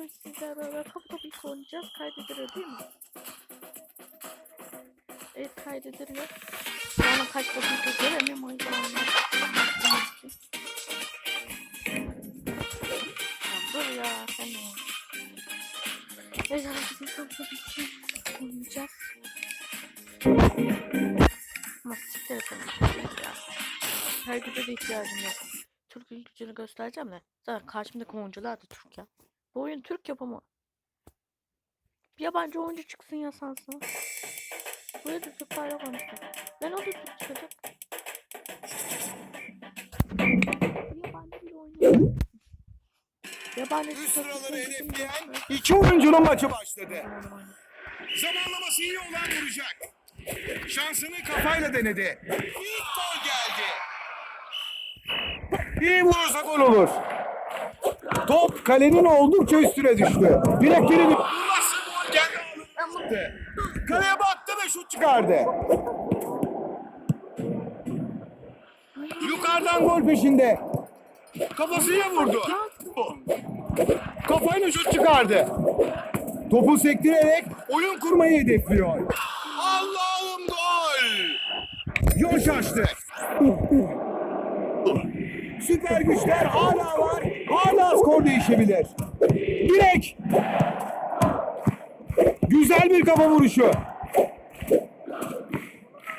bugün sizlerle beraber kapı kapı ilk oynayacağız. Kaydediliyor değil mi? Evet kaydediliyor. Sonra kaç dakika göremiyorum o yüzden dur ya sen ne Evet arkadaşlar kapı kapı için oynayacağız. Ama siktir et onu. ya. Kaydede de ihtiyacım yok. Türk'ün gücünü göstereceğim de. Zaten karşımdaki oyuncular da Türk ya. Bu oyun Türk yapımı. Bir yabancı oyuncu çıksın ya sansın. Buraya da yok anasını. Ben o da Türk çıkacak. Bir yabancı bir oyuncu. Yabancı Üst sıraları hedefleyen iki oyuncunun maçı başladı. Zamanlaması iyi olan vuracak. Şansını kafayla denedi. İlk gol geldi. İyi vurursa gol olur. Top kalenin oldukça üstüne düştü. Direkleri bir... Nasıl gol. Kaleye baktı ve şut çıkardı. Yukarıdan gol peşinde. Kafasıyla vurdu. Kafayla şut çıkardı. Topu sektirerek oyun kurmayı hedefliyor. Allah'ım gol! Yoş açtı. Süper güçler hala var. Hala skor değişebilir. Direk. Güzel bir kafa vuruşu.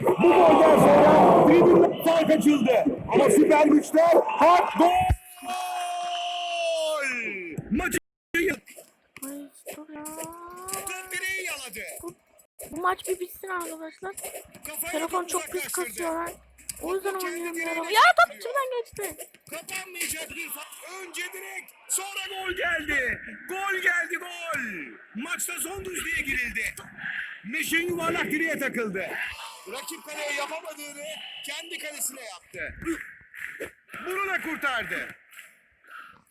Bu golden sonra tribünler fark açıldı. Ama süper güçler hard gol! Maçı yaladı. Bu maç bir bitsin arkadaşlar. Kafayla Telefon çok pis kasıyor. O yüzden Kendi oynayamıyorum. Ya top içimden geçti. Kapanmayacak bir Önce direkt sonra gol geldi. Gol geldi gol. Maçta son düzlüğe girildi. Meşin yuvarlak direğe takıldı. Rakip kaleye yapamadığını kendi kalesine yaptı. Bunu da kurtardı.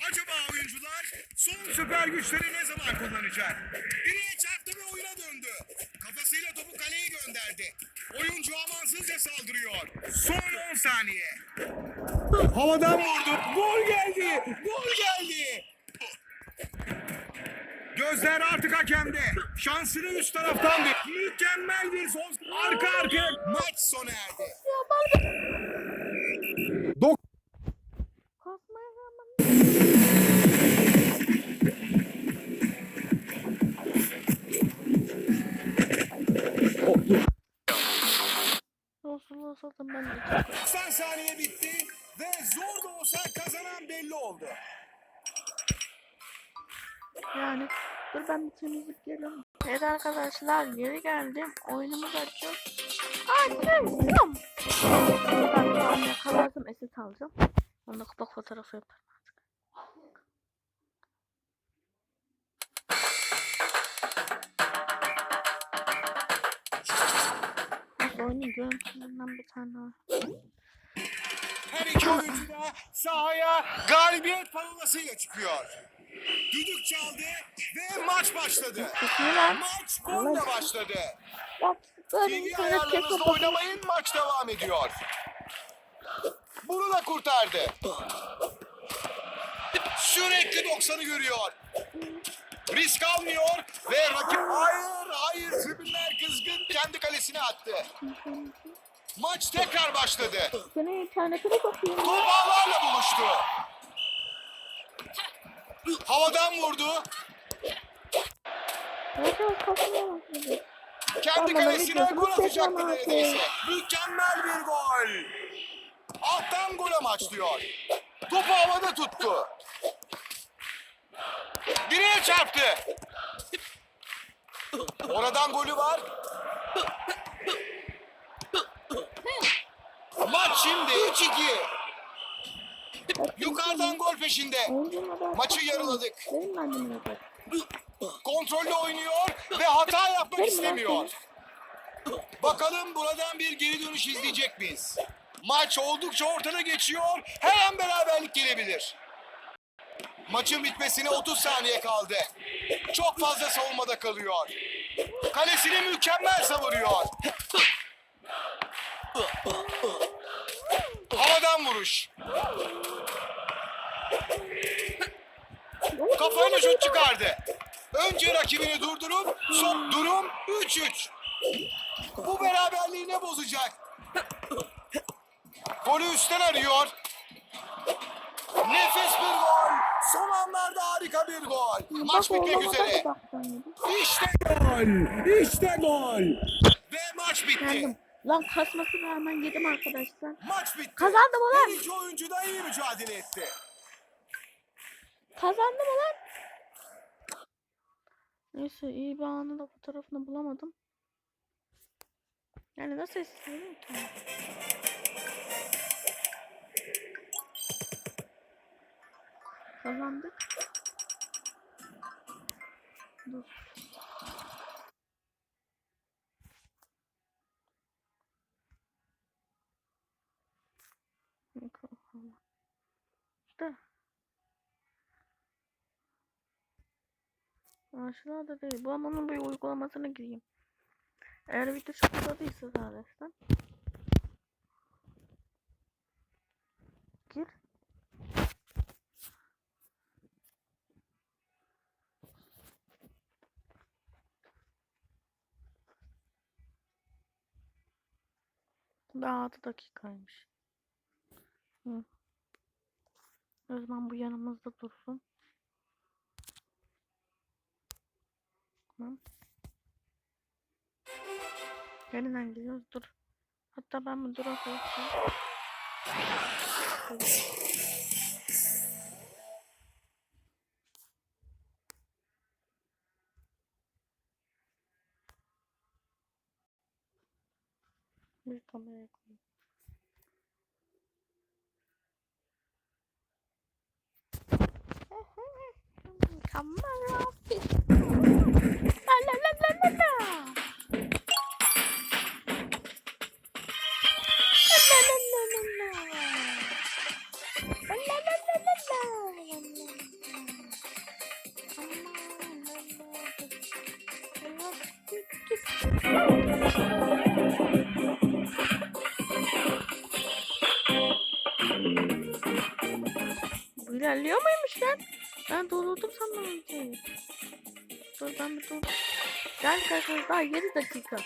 Acaba oyuncular son süper güçleri ne zaman kullanacak? Direğe çarptı ve oyuna döndü. Kafasıyla topu kaleye gönderdi. Oyuncu amansızca saldırıyor. Son 10 saniye. Havadan vurdu. Gol geldi. Gol geldi. Gözler artık hakemde. Şansını üst taraftan bir. Mükemmel bir son. Arka arkaya. Maç sona erdi. Dok Olsun ben de. 90 saniye bitti ve zor da olsa kazanan belli oldu. Yani dur ben bir temizlik geliyorum. Evet arkadaşlar geri geldim. Oyunumuzu açıyoruz. Açtım. Ben yakalarsam eset alacağım. Onda kapak fotoğrafı yaparım oyunun görüntülerinden bir tane var. Her iki oyuncu da sahaya galibiyet parolasıyla çıkıyor. Düdük çaldı ve maç başladı. Maç golle başladı. TV ayarlarınızla oynamayın maç devam ediyor. Bunu da kurtardı. Sürekli 90'ı görüyor. Risk almıyor ve rakip hayır hayır tribünler kızgın kendi kalesine attı. Maç tekrar başladı. Seni internete de bakayım. Top ağlarla buluştu. Havadan vurdu. Kendi Aman, kalesine gol bu atacaktı seçmen neredeyse. Mükemmel bir gol. Alttan gol amaçlıyor. Topu havada tuttu. Direğe çarptı. Oradan golü var. Maç şimdi 3-2. Yukarıdan gol peşinde. Maçı yarıladık. Kontrollü oynuyor ve hata yapmak istemiyor. Bakalım buradan bir geri dönüş izleyecek miyiz? Maç oldukça ortada geçiyor. Her an beraberlik gelebilir. Maçın bitmesine 30 saniye kaldı. Çok fazla savunmada kalıyor. Kalesini mükemmel savuruyor. Havadan vuruş. Kafayla şut çıkardı. Önce rakibini durdurup son durum 3-3. Bu beraberliği ne bozacak? Golü üstten arıyor. Nefis bir gol. Son anlarda harika bir gol. Maç bitmek üzere. İşte gol. İşte gol. Ve maç bitti. Kendim. Lan kasması rağmen yedim arkadaşlar. Maç bitti. Kazandım ulan. Her iki oyuncu da iyi mücadele etti. Kazandım ulan. Neyse iyi bir anı da fotoğrafını bulamadım. Yani nasıl istedim ki? Kazandık. Dur. Mikrofon. İşte. Aşağıda değil. Bu ama onun bir uygulamasına gireyim. Eğer video çok uzadıysa zaten. Daha 6 dakikaymış. Hı. O zaman bu yanımızda dursun. Tamam. Nereden gidiyoruz? Dur. Hatta ben mi durak olsam? 小马丽，小马丽，小马丽，啦啦啦啦啦啦！İlerliyor muymuş lan? Ben durdurdum sandım önce. Dur ben bir dur. Gel arkadaşlar daha 7 dakika.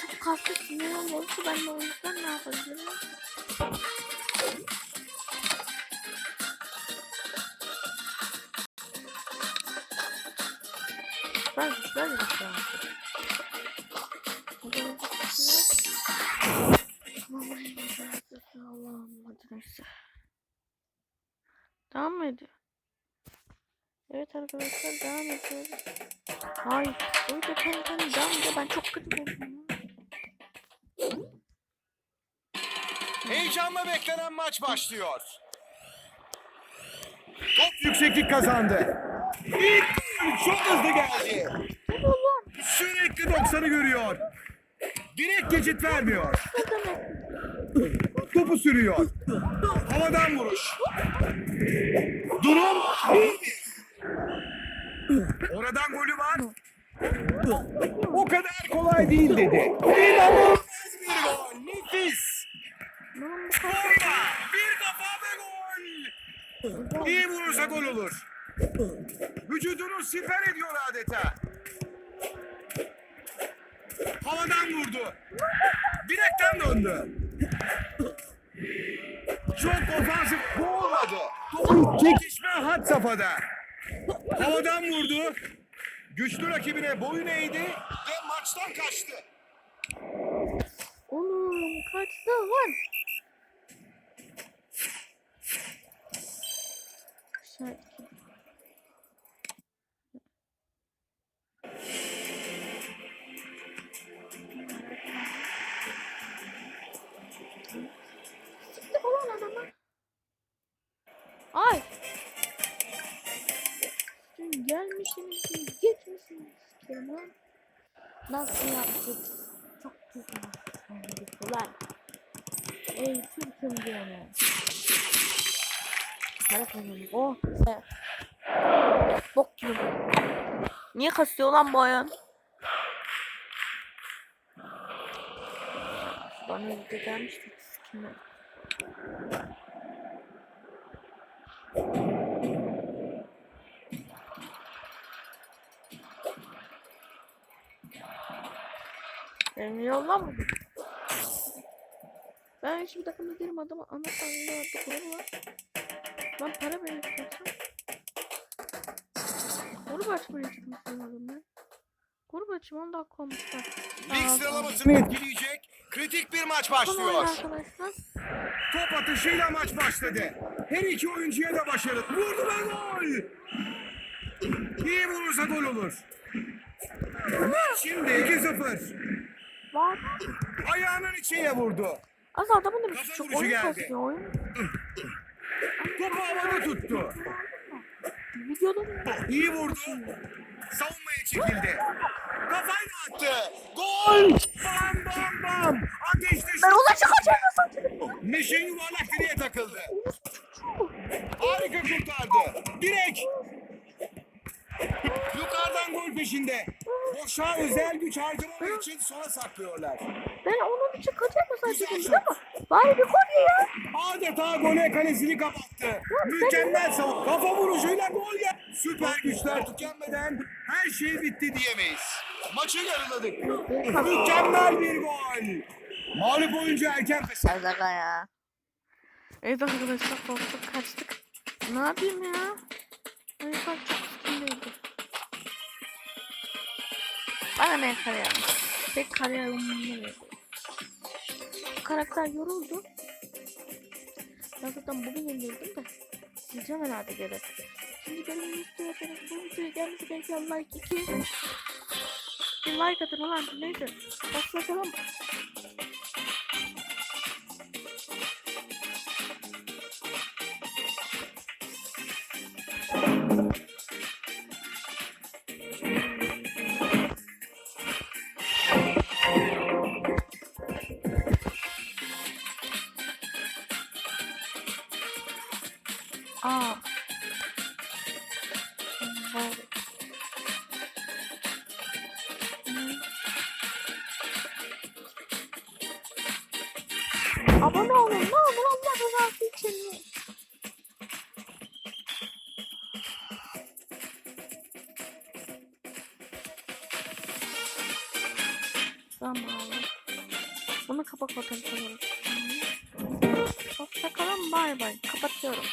Çok kaslı sinirim olursa ben de o yüzden ne yapabilirim? Ben şey yaptım. Allah'ım neyse. Devam mı ediyor? Evet arkadaşlar devam ediyoruz. Hayır. Öyle kendi kendine devam ediyor. Ben çok kötü oldum. Heyecanla beklenen maç başlıyor. Top yükseklik kazandı. İlk çok hızlı geldi. Sürekli 90'ı görüyor. Direkt geçit vermiyor. Topu sürüyor. Havadan vuruş. Durum 1-1. Oradan golü var. O kadar kolay değil dedi. İnanılmaz bir gol. Nefis. Bomba. Bir kafa ve gol. İyi vurursa gol olur. Vücudunu siper ediyor adeta. Havadan vurdu. Direkten döndü. Çok ofansif bu olmadı. Çekişme had safhada. Havadan vurdu. Güçlü rakibine boyun eğdi ve maçtan kaçtı. Oğlum kaçtı lan. Aşağı lan. Nasıl yaptık? Çok güzel. Ulan. Ey Türk'üm diyorum. Para kazandım. Oh. Bok gibi. Niye kasıyor lan bu ayağın? Bana video gelmişti. Sikimle. Beni yollamadın. Ben hiçbir takımda değilim adamı tanrı artık grubu var. Ben para veriyorsam. Grubu açmayı çıkmışsın ben. Grubu açayım 10 dakika olmuşlar. Lig sıralamasını etkileyecek kritik bir maç başlıyor. arkadaşlar. Top atışıyla maç başladı. Her iki oyuncuya da başarılı. Vurdu ve gol. İyi vurursa gol olur. Şimdi 2-0. Var. Ayağının içiyle vurdu. Az adamın da bir çok oyun geldi. kasıyor oyun. Topu havada tuttu. Videoda? İyi vurdu. Savunmaya çekildi. Kafayla attı. Gol. Bam bam bam. Ateşte Ben ona çıkacağım nasıl Meşin yuvarlak direğe takıldı. Harika kurtardı. Direk. Yukarıdan gol peşinde. Boşa özel güç harcamamak için sona saklıyorlar. Ben onun için kaçar mesaj dedim ama bari bir gol ya. Adeta gole kalesini kapattı. Mükemmel savun. Kafa vuruşuyla gol ya. Süper güçler tükenmeden her şey bitti diyemeyiz. Maçı yarıladık. Mükemmel bir gol. Mağlup oyuncu erken pes. Şaka ya. Evet arkadaşlar korktuk kaçtık. Ne yapayım ya? Ay Bana ne kariyer? Tek. Bu karakter yoruldu. Ben zaten bugün indirdim de. Sileceğim herhalde geri. Şimdi benim istiyorsanız bu videoya gelmesi gereken like 2. Bir like atın ulan neyse. Başlatalım. Abone olun ne olur Allah rızası için. Tamam. Bunu kapak alalım. Hoşçakalın bay bay. Kapatıyorum.